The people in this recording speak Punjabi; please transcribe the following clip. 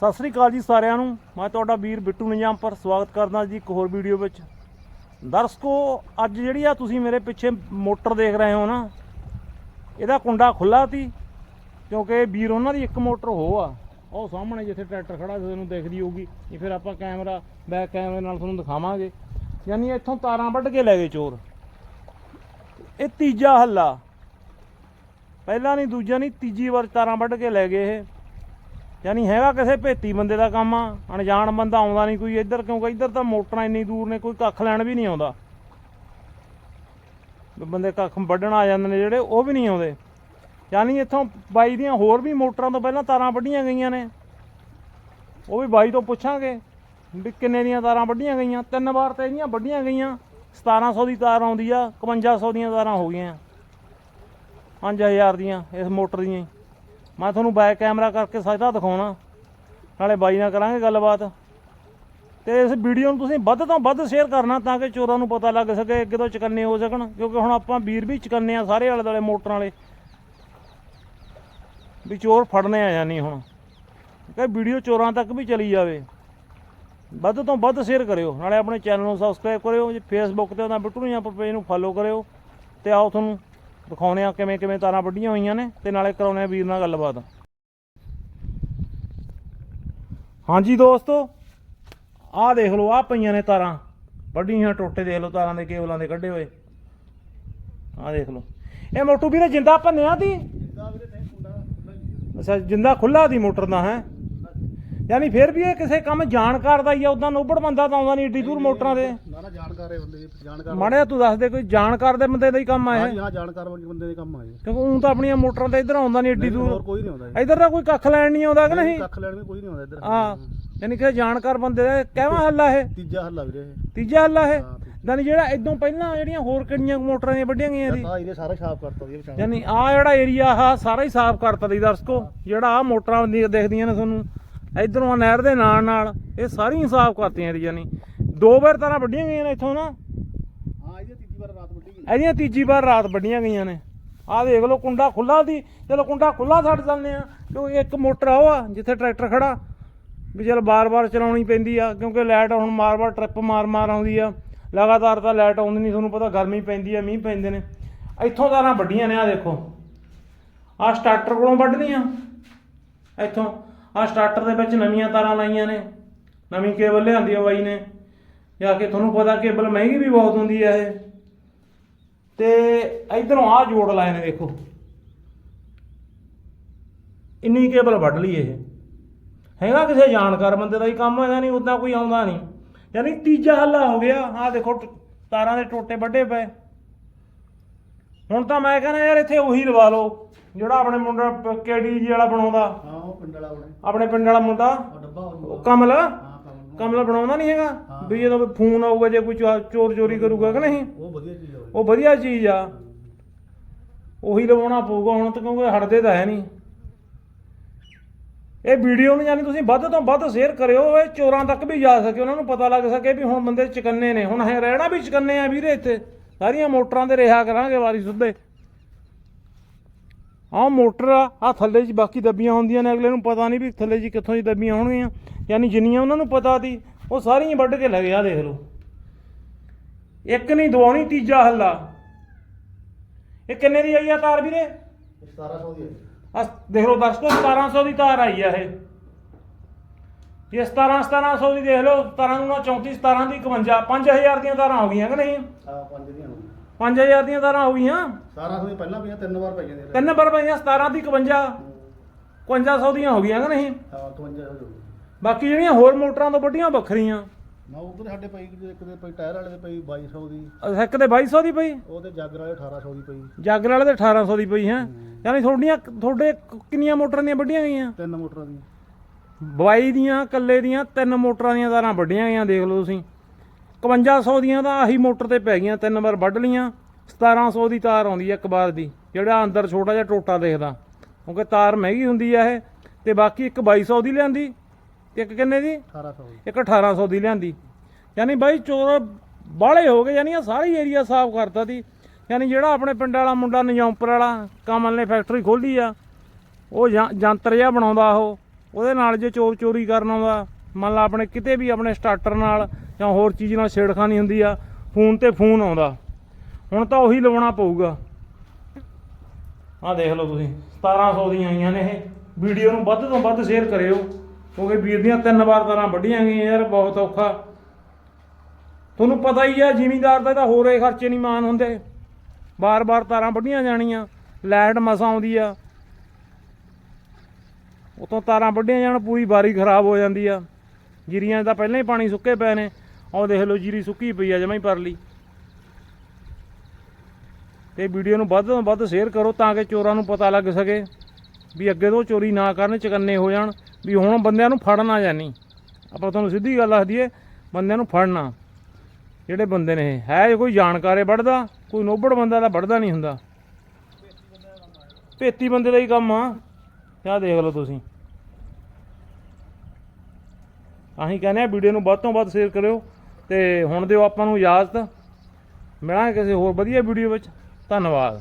ਸਤਿ ਸ੍ਰੀ ਅਕਾਲ ਜੀ ਸਾਰਿਆਂ ਨੂੰ। ਮੈਂ ਤੁਹਾਡਾ ਵੀਰ ਬਿੱਟੂ ਨਿਜਾਮ ਪਰ ਸਵਾਗਤ ਕਰਦਾ ਜੀ ਇੱਕ ਹੋਰ ਵੀਡੀਓ ਵਿੱਚ। ਦਰਸ਼ਕੋ, ਅੱਜ ਜਿਹੜੀ ਆ ਤੁਸੀਂ ਮੇਰੇ ਪਿੱਛੇ ਮੋਟਰ ਦੇਖ ਰਹੇ ਹੋ ਨਾ, ਇਹਦਾ ਕੁੰਡਾ ਖੁੱਲਾ ਸੀ, ਕਿਉਂਕਿ ਵੀਰ ਉਹਨਾਂ ਦੀ ਇੱਕ ਮੋਟਰ ਹੋ ਆ। ਉਹ ਸਾਹਮਣੇ ਜਿੱਥੇ ਟਰੈਕਟਰ ਖੜਾ ਤੁਹਾਨੂੰ ਦਿਖਦੀ ਹੋਊਗੀ। ਇਹ ਫਿਰ ਆਪਾਂ ਕੈਮਰਾ, ਬੈਕ ਕੈਮਰੇ ਨਾਲ ਤੁਹਾਨੂੰ ਦਿਖਾਵਾਂਗੇ। ਯਾਨੀ ਇੱਥੋਂ ਤਾਰਾਂ ਵੱਢ ਕੇ ਲੈ ਗਏ ਚੋਰ। ਇਹ ਤੀਜਾ ਹੱਲਾ। ਪਹਿਲਾ ਨਹੀਂ, ਦੂਜਾ ਨਹੀਂ, ਤੀਜੀ ਵਾਰ ਤਾਰਾਂ ਵੱਢ ਕੇ ਲੈ ਗਏ ਇਹ। ਯਾਨੀ ਹੈਗਾ ਕਿਸੇ ਭੇਤੀ ਬੰਦੇ ਦਾ ਕੰਮ ਆ, ਅਣਜਾਣ ਬੰਦਾ ਆਉਂਦਾ ਨਹੀਂ ਕੋਈ ਇੱਧਰ, ਕਿਉਂਕਿ ਇੱਧਰ ਤਾਂ ਮੋਟਰਾਂ ਇੰਨੀ ਦੂਰ ਨੇ, ਕੋਈ ਕੱਖ ਲੈਣ ਵੀ ਨਹੀਂ ਆਉਂਦਾ। ਵੀ ਬੰਦੇ ਕੱਖ ਵੱਢਣ ਆ ਜਾਂਦੇ ਨੇ ਜਿਹੜੇ, ਉਹ ਵੀ ਨਹੀਂ ਆਉਂਦੇ। ਯਾਨੀ ਇੱਥੋਂ ਬਾਈ ਦੀਆਂ ਹੋਰ ਵੀ ਮੋਟਰਾਂ ਤੋਂ ਪਹਿਲਾਂ ਤਾਰਾਂ ਵੱਢੀਆਂ ਗਈਆਂ ਨੇ। ਉਹ ਵੀ ਬਾਈ ਤੋਂ ਪੁੱਛਾਂਗੇ, ਵੀ ਕਿੰਨੇ ਦੀਆਂ ਤਾਰਾਂ ਵੱਢੀਆਂ ਗਈਆਂ? ਤਿੰਨ ਵਾਰ ਤੇ ਇਹਦੀਆਂ ਵੱਢੀਆਂ ਗਈਆਂ। 1700 ਦੀ ਤਾਰ ਆਉਂਦੀ ਆ 5500 ਦੀਆਂ ਤਾਰਾਂ ਹੋ ਗਈਆਂ। 5000 ਦੀਆਂ ਇਸ ਮੋਟਰ ਦੀਆਂ ਮੈਂ ਤੁਹਾਨੂੰ ਬੈਕ ਕੈਮਰਾ ਕਰਕੇ ਸਾਰਾ ਦਿਖਾਉਣਾ। ਨਾਲੇ ਬਾਈ ਨਾਲ ਕਰਾਂਗੇ ਗੱਲਬਾਤ। ਤੇ ਇਸ ਵੀਡੀਓ ਨੂੰ ਤੁਸੀਂ ਵੱਧ ਤੋਂ ਵੱਧ ਸ਼ੇਅਰ ਕਰਨਾ ਤਾਂ ਕਿ ਚੋਰਾਂ ਨੂੰ ਪਤਾ ਲੱਗ ਸਕੇ ਅੱਗੇ ਤੋਂ ਚਕੰਨੇ ਹੋ ਸਕਣ। ਕਿਉਂਕਿ ਹੁਣ ਆਪਾਂ ਵੀਰ ਵੀ ਚਕੰਨੇ ਆ ਸਾਰੇ ਆਲੇ ਦੁਆਲੇ ਮੋਟਰਾਂ ਵਾਲੇ। ਵੀ ਚੋਰ ਫੜਨੇ ਆ ਜਾਨੀ ਹੁਣ। ਕਿ ਵੀਡੀਓ ਚੋਰਾਂ ਤੱਕ ਵੀ ਚਲੀ ਜਾਵੇ। ਵੱਧ ਤੋਂ ਵੱਧ ਸ਼ੇਅਰ ਕਰਿਓ। ਨਾਲੇ ਆਪਣੇ ਚੈਨਲ ਨੂੰ ਸਬਸਕ੍ਰਾਈਬ ਕਰਿਓ। ਜੇ ਫੇਸਬੁੱਕ ਤੇ ਉਹਦਾ ਬਿੱਟੂ ਨਹੀਂ ਆਪਾਂ ਪੇਜ ਨੂੰ ਫੋਲੋ ਕਰਿਓ। ਤੇ ਆਓ ਤੁਹਾਨੂੰ ਦਿਖਾਉਣੇ ਆ ਕਿਵੇਂ ਕਿਵੇਂ ਤਾਰਾਂ ਵੱਢੀਆਂ ਹੋਈਆਂ ਨੇ ਤੇ ਨਾਲੇ ਕਰਾਉਣੇ ਆ ਵੀਰ ਨਾਲ ਗੱਲਬਾਤ। ਹਾਂਜੀ ਦੋਸਤੋ, ਆਹ ਦੇਖ ਲਓ, ਆਹ ਪਈਆਂ ਨੇ ਤਾਰਾਂ। ਵੱਡੀਆਂ ਟੋਟੇ ਦੇਖ ਲਓ, ਤਾਰਾਂ ਦੇ ਕੇਬਲਾਂ ਦੇ ਕੱਢੇ ਹੋਏ। ਆਹ ਦੇਖ ਲਓ। ਇਹ ਮੋਟੂ ਵੀਰੇ, ਜਿੰਦਾ ਭੰਨਿਆ ਦੀ ਅੱਛਾ, ਜਿੰਦਾ ਖੁੱਲਾ ਦੀ ਮੋਟਰ ਦਾ, ਹੈ? ਯਾਨੀ ਫਿਰ ਵੀ ਇਹ ਕਿਸੇ ਕੰਮ ਜਾਣਕਾਰ ਦਾ ਹੀ ਆ ਉਦਾਂ ਨੋਬੜ ਬੰਦਾ ਤਾਂ ਆਉਂਦਾ ਨਹੀਂ ਏਡੀ ਦੂਰ ਮੋਟਰਾਂ ਦੇ। ਨਾ ਨਾ ਜਾਣਕਾਰ ਹੈ ਬੰਦੇ ਦੀ, ਜਾਣਕਾਰ ਮਾੜਿਆ ਤੂੰ ਦੱਸ ਦੇ ਕੋਈ ਜਾਣਕਾਰ ਦੇ ਬੰਦੇ ਦਾ ਹੀ ਕੰਮ ਆ ਹਾਂ ਇਹ ਜੀ, ਹਾਂ ਜਾਣਕਾਰ ਬੰਦੇ ਦੇ ਕੰਮ ਆਏ ਕਿਉਂਕਿ ਉਂ ਤਾਂ ਆਪਣੀਆਂ ਮੋਟਰਾਂ ਤੇ ਇੱਧਰ ਆਉਂਦਾ ਨਹੀਂ ਏਡੀ ਹੋਰ ਦੂਰ। ਕੋਈ ਨਹੀਂ ਆਉਂਦਾ ਜੀ। ਇੱਧਰ ਤਾਂ ਕੋਈ ਕੱਖ ਲੈਣ ਨਹੀਂ ਆਉਂਦਾ ਕਿ ਨਹੀਂ ਕੱਖ ਲੈਣ ਵੀ ਕੋਈ ਨਹੀਂ ਆਉਂਦਾ ਇੱਧਰ। ਹਾਂ ਯਾਨੀ ਕਿ ਜਾਣਕਾਰ ਬੰਦੇ ਦਾ ਕਹਿਵਾ ਹੱਲਾ ਇਹ? ਤੀਜਾ ਹੱਲਾ ਵੀਰੇ ਇਹ। ਤੀਜਾ ਹੱਲਾ ਇਹ? ਹਾਂ, ਯਾਨੀ ਜਿਹੜਾ ਇਦੋਂ ਪਹਿਲਾਂ ਜਿਹੜੀਆਂ ਹੋਰ ਕਿੰਨੀਆਂ ਮੋਟਰਾਂ ਦੀਆਂ ਵੱਡੀਆਂ ਗਈਆਂ ਸੀ? ਤਾਂ ਇਹਨੇ ਸਾਰਾ ਸਾਫ਼ ਕਰਤਾ ਜੀ ਵਿਚਾਰਾ ਯਾਨੀ ਆ ਜਿਹੜਾ ਏਰੀਆ ਆ ਸਾਰਾ ਹੀ ਸਾਫ਼ ਕਰਤਾ ਦੀ ਦਰਸ਼ਕੋ। ਜਿਹੜਾ ਆ ਮੋਟਰਾਂ ਦੀ ਦਿਖਦੀਆਂ ਨੇ ਤੁਹਾਨੂੰ ਇਧਰੋਂ ਨਹਿਰ ਦੇ ਨਾਲ ਨਾਲ ਇਹ ਸਾਰੀਆਂ ਸਾਫ਼ ਕਰਤੀਆਂ ਇਹਦੀ ਯਾਨੀ ਦੋ ਵਾਰ ਤਾਂ ਵੱਡੀਆਂ ਗਈਆਂ ਨੇ ਇੱਥੋਂ ਨਾ। ਹਾਂ ਇਹਦੀ ਤੀਜੀ ਵਾਰ ਰਾਤ ਵੱਡੀ ਗਈ। ਇਹਦੀਆਂ ਤੀਜੀ ਵਾਰ ਰਾਤ ਵੱਡੀਆਂ ਗਈਆਂ ਨੇ। ਆਹ ਦੇਖ ਲਓ ਕੁੰਡਾ ਖੁੱਲਾ ਦੀ ਚਲੋ ਕੁੰਡਾ ਖੁੱਲਾ ਛੱਡ ਚੱਲਦੇ ਆ ਕਿਉਂਕਿ ਇੱਕ ਮੋਟਰ ਆ ਉਹ ਆ ਜਿੱਥੇ ਟਰੈਕਟਰ ਖੜਾ। ਵੀ ਚਲ ਬਾਰ-ਬਾਰ ਚਲਾਉਣੀ ਪੈਂਦੀ ਆ ਕਿਉਂਕਿ ਲਾਈਟ ਹੁਣ ਮਾਰ-ਮਾਰ ਟ੍ਰਿਪ ਮਾਰ-ਮਾਰ ਆਉਂਦੀ ਆ। ਲਗਾਤਾਰ ਤਾਂ ਲਾਈਟ ਆਉਂਦੀ ਨਹੀਂ ਤੁਹਾਨੂੰ ਪਤਾ ਗਰਮੀ ਪੈਂਦੀ ਆ ਮੀਂਹ ਪੈਂਦੇ ਨੇ। ਇੱਥੋਂ ਤਾਰਾਂ ਵੱਡੀਆਂ ਨੇ ਆ ਦੇਖੋ। ਆ ਸਟਾਰਟਰ ਕੋਲੋਂ ਵੱਢਦੀਆਂ ਇੱਥੋਂ। ਆ ਸਟਾਰਟਰ ਦੇ ਵਿੱਚ ਨਵੀਆਂ ਤਾਰਾਂ ਲਾਈਆਂ ਨੇ। ਨਵੀਂ ਕੇਬਲ ਲਿਆਂਦੀ ਆ ਬਾਈ ਨੇ। ਜਾ ਕੇ ਤੁਹਾਨੂੰ ਪਤਾ ਕੇਬਲ ਮਹਿੰਗੀ ਵੀ ਬਹੁਤ ਹੁੰਦੀ ਆ ਇਹ। ਤੇ ਇਧਰੋਂ ਆ ਜੋੜ ਲਾਏ ਨੇ ਦੇਖੋ। ਇੰਨੀ ਕੇਬਲ ਵੱਢ ਲਈ ਇਹ। ਹੈਗਾ ਕਿਸੇ ਜਾਣਕਾਰ ਬੰਦੇ ਦਾ ਹੀ ਕੰਮ ਹੈਗਾ ਨਹੀਂ ਉਦਾਂ ਕੋਈ ਆਉਂਦਾ ਨਹੀਂ। ਯਾਨੀ ਤੀਜਾ ਹੱਲਾ ਹੋ ਗਿਆ ਆਹ ਦੇਖੋ ਤਾਰਾਂ ਦੇ ਟੋਟੇ ਵੱਡੇ ਪਏ। ਹੁਣ ਤਾਂ ਮੈਂ ਕਹਿੰਦਾ ਯਾਰ ਇੱਥੇ ਉਹੀ ਲਵਾ ਲਓ ਜਿਹੜਾ ਆਪਣੇ ਮੁੰਡਾ ਕੇਡੀ ਜੀ ਵਾਲਾ ਬਣਾਉਂਦਾ। ਹਾਂ ਉਹ ਪਿੰਡ ਵਾਲਾ ਉਹਨੇ ਆਪਣੇ ਪਿੰਡ ਵਾਲਾ ਮੁੰਡਾ। ਉਹ ਡੱਬਾ ਹੋ ਉਹ ਕਮਲ। ਹਾਂ। ਕੰਮ ਕਮਲ ਬਣਾਉਂਦਾ ਨਹੀਂ ਹੈਗਾ। ਵੀ ਜਦੋਂ ਫੋਨ ਆਊਗਾ ਜੇ ਕੋਈ ਚੋਰ ਚੋਰੀ ਕਰੂਗਾ ਕਿ ਨਹੀਂ? ਉਹ ਵਧੀਆ ਚੀਜ਼ ਆ ਉਹ। ਵਧੀਆ ਚੀਜ਼ ਆ। ਉਹੀ ਲਵਾਉਣਾ ਪਊਗਾ ਹੁਣ ਤਾਂ ਕਿਉਂਕਿ ਹਟਦੇ ਤਾਂ ਹੈ ਨਹੀਂ। ਇਹ ਵੀਡੀਓ ਨੂੰ ਯਾਨੀ ਤੁਸੀਂ ਵੱਧ ਤੋਂ ਵੱਧ ਸ਼ੇਅਰ ਕਰਿਓ ਇਹ ਚੋਰਾਂ ਤੱਕ ਵੀ ਜਾ ਸਕੇ ਉਹਨਾਂ ਨੂੰ ਪਤਾ ਲੱਗ ਸਕੇ ਵੀ ਹੁਣ ਬੰਦੇ ਚਕੰਨੇ ਨੇ। ਹੁਣ ਹੈ ਰਹਿਣਾ ਵੀ ਚਕੰਨੇ ਆ ਵੀਰੇ ਇੱਥੇ। ਸਾਰੀਆਂ ਮੋਟਰਾਂ ਤੇ ਰਿਹਾ ਕਰਾਂਗੇ ਵਾਰੀ ਸੁੱਧੇ। ਆਹ ਮੋਟਰ ਆ ਆਹ ਥੱਲੇ ਜੀ ਬਾਕੀ ਦੱਬੀਆਂ ਹੁੰਦੀਆਂ ਨੇ ਅਗਲੇ ਨੂੰ ਪਤਾ ਨਹੀਂ ਵੀ ਥੱਲੇ ਜੀ ਕਿੱਥੋਂ ਦੀ ਦੱਬੀਆਂ ਹੋਣਗੀਆਂ। ਯਾਨੀ ਜਿੰਨੀਆਂ ਉਹਨਾਂ ਨੂੰ ਪਤਾ ਸੀ ਉਹ ਸਾਰੀਆਂ ਵੱਢ ਕੇ ਲੈ ਗਏ ਆ ਦੇਖ ਲਓ। ਇੱਕ ਨਹੀਂ ਦੋ ਨਹੀਂ ਤੀਜਾ ਹੱਲਾ। ਇਹ ਕਿੰਨੇ ਦੀ ਆਈ ਆ ਤਾਰ ਵੀਰੇ? 1700 ਦੀ ਹੈ ਆ ਦੇਖ ਲਓ ਦਰਸ਼ਕੋ 1700 ਦੀ ਤਾਰ ਆਈ ਆ ਇਹ। ਇਹ 17 1700 ਦੀ ਦੇਖ ਲਓ 17 ਨੂੰ 34 17 ਦੀ 51 5000 ਦੀਆਂ ਤਾਰਾਂ ਹੋ ਗਈਆਂ ਕਿ ਨਹੀਂ? ਹਾਂ ਪੰਜ ਦੀਆਂ ਹੋਣਗੀਆਂ 5000 ਦੀਆਂ ਤਾਰਾਂ ਹੋ ਗਈਆਂ। 1700 ਦੀ ਪਹਿਲਾਂ ਪਈਆਂ ਤਿੰਨ ਵਾਰ ਪਈਆਂ ਨੇ। ਤਿੰਨ ਪਰ ਪਈਆਂ 17 ਦੀ 51 5500 ਦੀਆਂ ਹੋ ਗਈਆਂ ਕਿ ਨਹੀਂ? ਹਾਂ 52 ਹੋ ਜਾਊਗੀ ਬਾਕੀ ਜਿਹੜੀਆਂ ਹੋਰ ਮੋਟਰਾਂ ਤੋਂ ਵੱਡੀਆਂ ਵੱਖਰੀਆਂ। ਨਾ ਉਧਰ ਸਾਡੇ ਪਈ ਇੱਕ ਦੇ ਪਈ ਟਾਇਰ ਵਾਲੇ ਦੇ ਪਈ 2200 ਦੀ। ਅਹ ਇੱਕ ਤੇ 2200 ਦੀ ਪਈ? ਉਹਦੇ ਜਾਗਰ ਵਾਲੇ 1800 ਦੀ ਪਈ। ਜਾਗਰ ਵਾਲੇ ਤੇ 1800 ਦੀ ਪਈ ਹੈ? ਯਾਨੀ ਤੁਹਾਡੀਆਂ ਤੁਹਾਡੇ ਕਿੰਨੀਆਂ ਮੋਟਰਾਂ ਦੀਆਂ ਵੱਡੀਆਂ ਗਈਆਂ? ਤਿੰਨ ਮੋਟਰਾਂ ਦੀਆਂ। ਬਵਾਈ ਦੀਆਂ ਕੱਲੇ ਦੀਆਂ ਤਿੰਨ ਮੋਟਰਾਂ ਦੀਆਂ ਤਾਰਾਂ ਵੱਡੀਆਂ ਗਈਆਂ ਦੇਖ ਲਓ ਤੁਸੀਂ। 5500 ਦੀਆਂ ਤਾਂ ਆਹੀ ਮੋਟਰ ਤੇ ਪੈ ਗਈਆਂ ਤਿੰਨ ਵਾਰ ਵੱਢ ਲੀਆਂ 1700 ਦੀ ਤਾਰ ਆਉਂਦੀ ਹੈ ਇੱਕ ਵਾਰ ਦੀ ਜਿਹੜਾ ਅੰਦਰ ਛੋਟਾ ਜਿਹਾ ਟੋਟਾ ਦੇਖਦਾ। ਕਿਉਂਕਿ ਤਾਰ ਮਹਿੰਗੀ ਹੁੰਦੀ ਆ ਇਹ ਤੇ ਬਾਕੀ ਇੱਕ 2200 ਦੀ ਲਿਆਂਦੀ ਤੇ ਇੱਕ ਕਿੰਨੇ ਦੀ? 1800 ਦੀ। ਇੱਕ 1800 ਦੀ ਲਿਆਂਦੀ। ਯਾਨੀ ਬਾਈ ਚੋਰ ਬਾਹਲੇ ਹੋ ਗਏ ਯਾਨੀ ਆ ਸਾਰੀ ਏਰੀਆ ਸਾਫ਼ ਕਰਤਾ ਦੀ। ਯਾਨੀ ਜਿਹੜਾ ਆਪਣੇ ਪਿੰਡ ਵਾਲਾ ਮੁੰਡਾ ਨਿਜੌਂਪਰ ਵਾਲਾ ਕਮਲ ਨੇ ਫੈਕਟਰੀ ਖੋਲੀ ਆ ਉਹ ਜੰਤਰ ਜਿਹਾ ਬਣਾਉਂਦਾ ਉਹ ਉਹਦੇ ਨਾਲ ਜੇ ਚੋਰ ਚੋਰੀ ਕਰਨ ਆਉਂਦਾ ਮੰਨ ਲਾ ਆਪਣੇ ਕਿਤੇ ਵੀ ਆਪਣੇ ਸਟਾਰਟਰ ਨਾਲ ਜਾਂ ਹੋਰ ਚੀਜ਼ ਨਾਲ ਛੇੜਖਾਨੀ ਹੁੰਦੀ ਆ ਫੋਨ ਤੇ ਫੋਨ ਆਉਂਦਾ। ਹੁਣ ਤਾਂ ਉਹੀ ਲਵਾਉਣਾ ਪਊਗਾ। ਆਹ ਦੇਖ ਲਓ ਤੁਸੀਂ 1700 ਦੀਆਂ ਆਈਆਂ ਨੇ ਇਹ। ਵੀਡੀਓ ਨੂੰ ਵੱਧ ਤੋਂ ਵੱਧ ਸ਼ੇਅਰ ਕਰਿਓ, ਕਿਉਂਕਿ ਵੀਰ ਦੀਆਂ ਤਿੰਨ ਵਾਰ ਤਾਰਾਂ ਵੱਢੀਆਂ ਗਈਆਂ ਯਾਰ, ਬਹੁਤ ਔਖਾ। ਤੁਹਾਨੂੰ ਪਤਾ ਹੀ ਆ, ਜ਼ਿਮੀਂਦਾਰ ਦਾ ਤਾਂ ਹੋਰ ਇਹ ਖਰਚੇ ਨਹੀਂ ਮਾਨ ਹੁੰਦੇ। ਬਾਰ-ਬਾਰ ਤਾਰਾਂ ਵੱਢੀਆਂ ਜਾਣੀਆਂ, ਲਾਈਟ ਮਸਾਂ ਆਉਂਦੀ ਆ। ਉਤੋਂ ਤਾਰਾਂ ਵੱਢੀਆਂ ਜਾਣ, ਪੂਰੀ ਬਾਰੀ ਖਰਾਬ ਹੋ ਜਾਂਦੀ ਆ। ਜੀਰੀਆਂ 'ਚ ਤਾਂ ਪਹਿਲਾਂ ਹੀ ਪਾਣੀ ਸੁੱਕੇ ਪਏ ਨੇ। ਆਹ ਦੇਖ ਲਓ, ਜੀਰੀ ਸੁੱਕੀ ਪਈ ਆ ਜਮਾਂ ਹੀ ਪਰਲੀ। ਤੇ ਵੀਡੀਓ ਨੂੰ ਵੱਧ ਤੋਂ ਵੱਧ ਸ਼ੇਅਰ ਕਰੋ ਤਾਂ ਕਿ ਚੋਰਾਂ ਨੂੰ ਪਤਾ ਲੱਗ ਸਕੇ ਵੀ ਅੱਗੇ ਤੋਂ ਚੋਰੀ ਨਾ ਕਰਨ, ਚਕੰਨੇ ਹੋ ਜਾਣ, ਵੀ ਹੁਣ ਬੰਦਿਆਂ ਨੂੰ ਫੜਨਾ ਜਾਨੀ ਆਪਾਂ ਤੁਹਾਨੂੰ ਸਿੱਧੀ ਗੱਲ ਦੱਸ ਦਈਏ, ਬੰਦਿਆਂ ਨੂੰ ਫੜਨਾ। ਜਿਹੜੇ ਬੰਦੇ ਨੇ ਇਹ, ਹੈ ਕੋਈ ਜਾਣਕਾਰੇ ਵੱਢਦਾ, ਕੋਈ ਨੋਬੜ ਬੰਦਾ ਤਾਂ ਵੱਢਦਾ ਨਹੀਂ ਹੁੰਦਾ। ਭੇਤੀ ਬੰਦੇ ਦਾ ਹੀ ਕੰਮ ਆ। ਆਹ ਦੇਖ ਲਓ ਤੁਸੀਂ। ਅਸੀਂ ਕਹਿੰਦੇ ਆ ਵੀਡੀਓ ਨੂੰ ਵੱਧ ਤੋਂ ਵੱਧ ਸ਼ੇਅਰ ਕਰਿਓ ਤੇ ਹੁਣ ਦਿਓ ਆਪਾਂ ਨੂੰ ਇਜਾਜ਼ਤ। ਮਿਲਾਂਗੇ ਕਿਸੇ ਹੋਰ ਵਧੀਆ ਵੀਡੀਓ ਵਿੱਚ। ਧੰਨਵਾਦ।